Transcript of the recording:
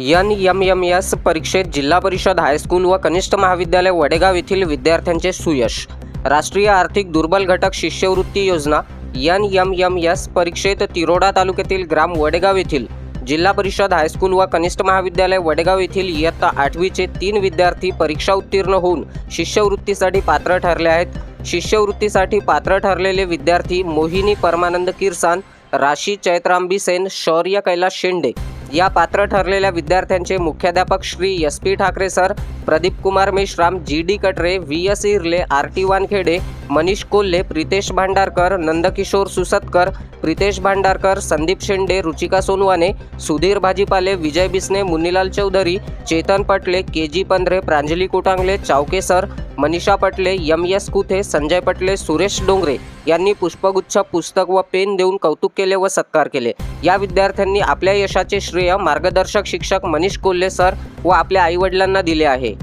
N M M S परीक्षेत जिल्हा परिषद हायस्कूल व कनिष्ठ महाविद्यालय वडेगाव येथील विद्यार्थ्यांचे सुयश. राष्ट्रीय आर्थिक दुर्बल घटक शिष्यवृत्ती योजना एन एम एम एस परीक्षेत तिरोडा तालुक्यातील ग्राम वडेगाव येथील जिल्हा परिषद हायस्कूल व कनिष्ठ महाविद्यालय वडेगाव येथील इयत्ता आठवीचे तीन विद्यार्थी परीक्षा उत्तीर्ण होऊन शिष्यवृत्तीसाठी पात्र ठरले आहेत. शिष्यवृत्तीसाठी पात्र ठरलेले विद्यार्थी मोहिनी परमानंद किरसान राशी चैत्रांबी सेन शौर्य कैलास शेंडे या पात्र ठरलेल्या विद्यार्थ्यांचे मुख्याध्यापक Shri S P Thakre sir Pradeep Kumar Meshram G D Katre V S Irle R T Wankhede Manish Kolhe Pritesh Bhandarkar Nandkishor Susatkar Pritesh Bhandarkar Sandeep Shende Ruchika Sonwane Sudhir Bhajipale Vijay Bisne Munnilal Chaudhari Chetan Patle K G Pandhre Pranjali Kutangle Chavke sir Manisha Patle M S Kuthe Sanjay Patle Suresh Dongre यांनी पुष्पगुच्छ पुस्तक व pen देऊन कौतुक केले व सत्कार केले. या विद्यार्थ्यांनी आपल्या यशाचे श्रेय मार्गदर्शक शिक्षक मनीष कोल्हे सर व आपल्या आईवडिलांना दिले आहे.